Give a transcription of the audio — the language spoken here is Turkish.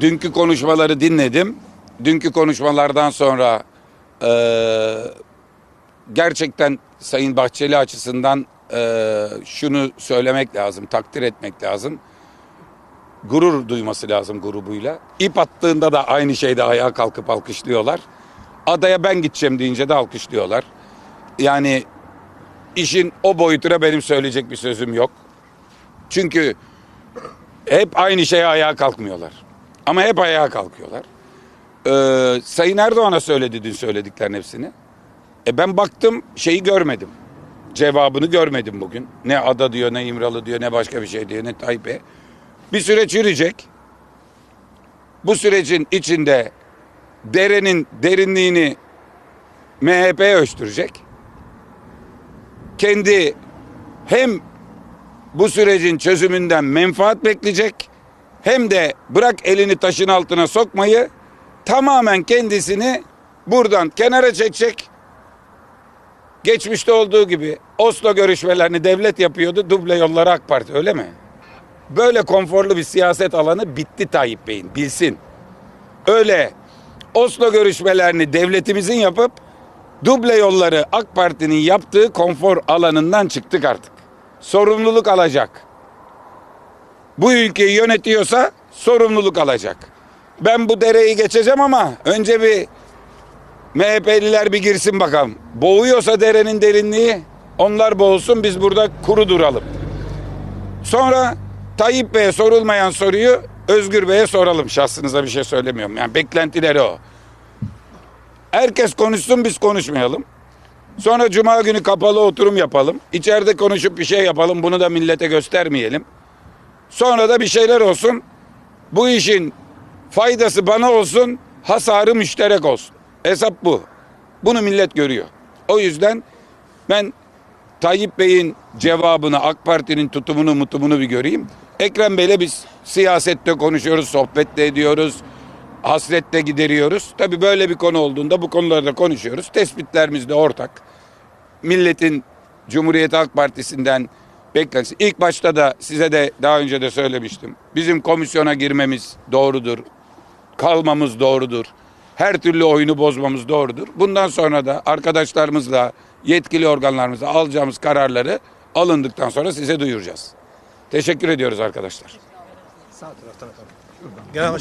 Dünkü konuşmaları dinledim. Dünkü konuşmalardan sonra eee, gerçekten Sayın Bahçeli açısından eee, şunu söylemek lazım, takdir etmek lazım. Gurur duyması lazım grubuyla. İp attığında da aynı şeyde ayağa kalkıp alkışlıyorlar. Adaya ben gideceğim deyince de alkışlıyorlar. Yani işin o boyutuna benim söyleyecek bir sözüm yok. Çünkü hep aynı şeye ayağa kalkmıyorlar. Ama hep ayağa kalkıyorlar. Ee, Sayın Erdoğan'a söyledi dün söylediklerin hepsini. E ben baktım şeyi görmedim. Cevabını görmedim bugün. Ne ada diyor, ne İmralı diyor, ne başka bir şey diyor, ne Tayyip'e. Bir süreç yürüyecek. Bu sürecin içinde derenin derinliğini MHP ölçtürecek. Kendi hem bu sürecin çözümünden menfaat bekleyecek hem de bırak elini taşın altına sokmayı tamamen kendisini buradan kenara çekecek. Geçmişte olduğu gibi Oslo görüşmelerini devlet yapıyordu, duble yolları AK Parti öyle mi? Böyle konforlu bir siyaset alanı bitti Tayyip Bey'in bilsin. Öyle Oslo görüşmelerini devletimizin yapıp duble yolları AK Parti'nin yaptığı konfor alanından çıktık artık. Sorumluluk alacak. Bu ülkeyi yönetiyorsa sorumluluk alacak. Ben bu dereyi geçeceğim ama önce bir MHP'liler bir girsin bakalım. Boğuyorsa derenin derinliği onlar boğulsun biz burada kuru duralım. Sonra Tayyip Bey'e sorulmayan soruyu Özgür Bey'e soralım. Şahsınıza bir şey söylemiyorum. Yani beklentileri o. Herkes konuşsun biz konuşmayalım. Sonra cuma günü kapalı oturum yapalım. İçeride konuşup bir şey yapalım. Bunu da millete göstermeyelim. Sonra da bir şeyler olsun. Bu işin faydası bana olsun, hasarı müşterek olsun. Hesap bu. Bunu millet görüyor. O yüzden ben Tayyip Bey'in cevabını, AK Parti'nin tutumunu, mutumunu bir göreyim. Ekrem Bey'le biz siyasette konuşuyoruz, sohbet de ediyoruz, hasretle gideriyoruz. Tabii böyle bir konu olduğunda bu konularda konuşuyoruz. Tespitlerimiz de ortak. Milletin Cumhuriyet Halk Partisi'nden beklentisi. İlk başta da size de daha önce de söylemiştim. Bizim komisyona girmemiz doğrudur. Kalmamız doğrudur. Her türlü oyunu bozmamız doğrudur. Bundan sonra da arkadaşlarımızla, yetkili organlarımızla alacağımız kararları alındıktan sonra size duyuracağız. Teşekkür ediyoruz arkadaşlar. Sağ taraftan efendim. Genel